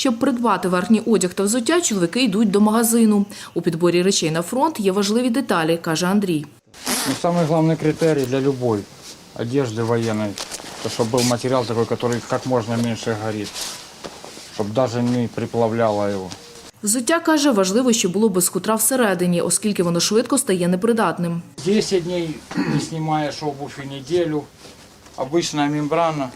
Щоб придбати верхній одяг та взуття, чоловіки йдуть до магазину. У підборі речей на фронт є важливі деталі, каже Андрій. Ну, самый главный критерий для любой одежды военной, то чтобы был материал такой, который как можно меньше горит, чтобы даже не приплавляло его. Взуття каже, важливо, щоб було без хутра всередині, оскільки воно швидко стає непридатним. 10 дней не снимаешь обувь и неделю. Обычная мембрана.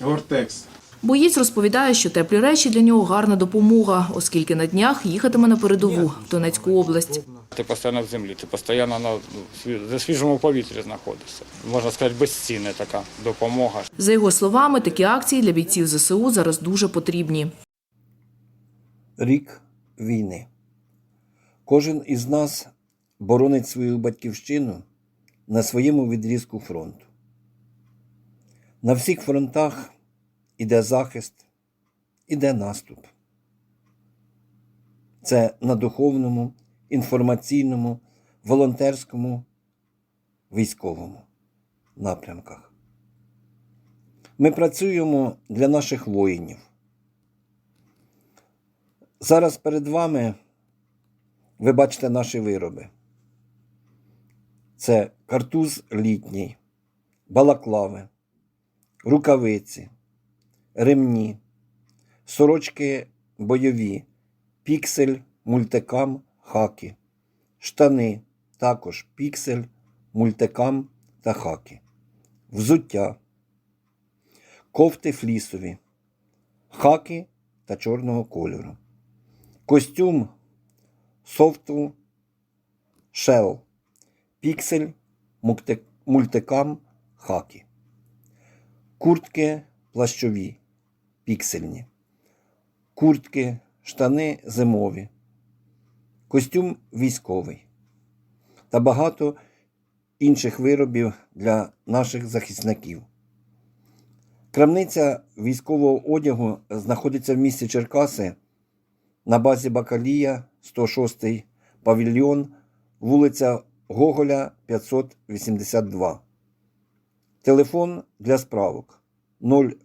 Гортекс. Боєць розповідає, що теплі речі для нього гарна допомога, оскільки на днях їхатиме на передову в Донецьку область. Ти постійно в землі, ти постійно на за свіжому повітрі знаходишся. Можна сказати, безцінна така допомога. За його словами, такі акції для бійців ЗСУ зараз дуже потрібні. Рік війни. Кожен із нас боронить свою батьківщину на своєму відрізку фронту. На всіх фронтах іде захист, іде наступ. Це на духовному, інформаційному, волонтерському, військовому напрямках. Ми працюємо для наших воїнів. Зараз перед вами ви бачите наші вироби. Це картуз літній, балаклави, рукавиці, ремні, сорочки бойові, піксель, мультикам, хаки, штани, також піксель, мультикам та хаки, взуття, кофти флісові, хаки та чорного кольору. Костюм софту Shell, піксель, мультикам, хакі. Куртки плащові, піксельні. Куртки, штани зимові. Костюм військовий. Та багато інших виробів для наших захисників. Крамниця військового одягу знаходиться в місті Черкаси на базі Бакалія, 106 павільйон, вулиця Гоголя, 582. Телефон для справок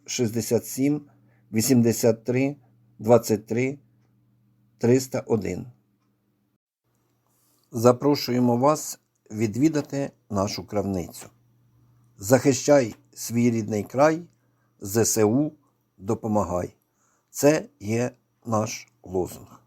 067 83 23 301. Запрошуємо вас відвідати нашу крамницю. Захищай свій рідний край, ЗСУ допомагай. Це є наш лозунг.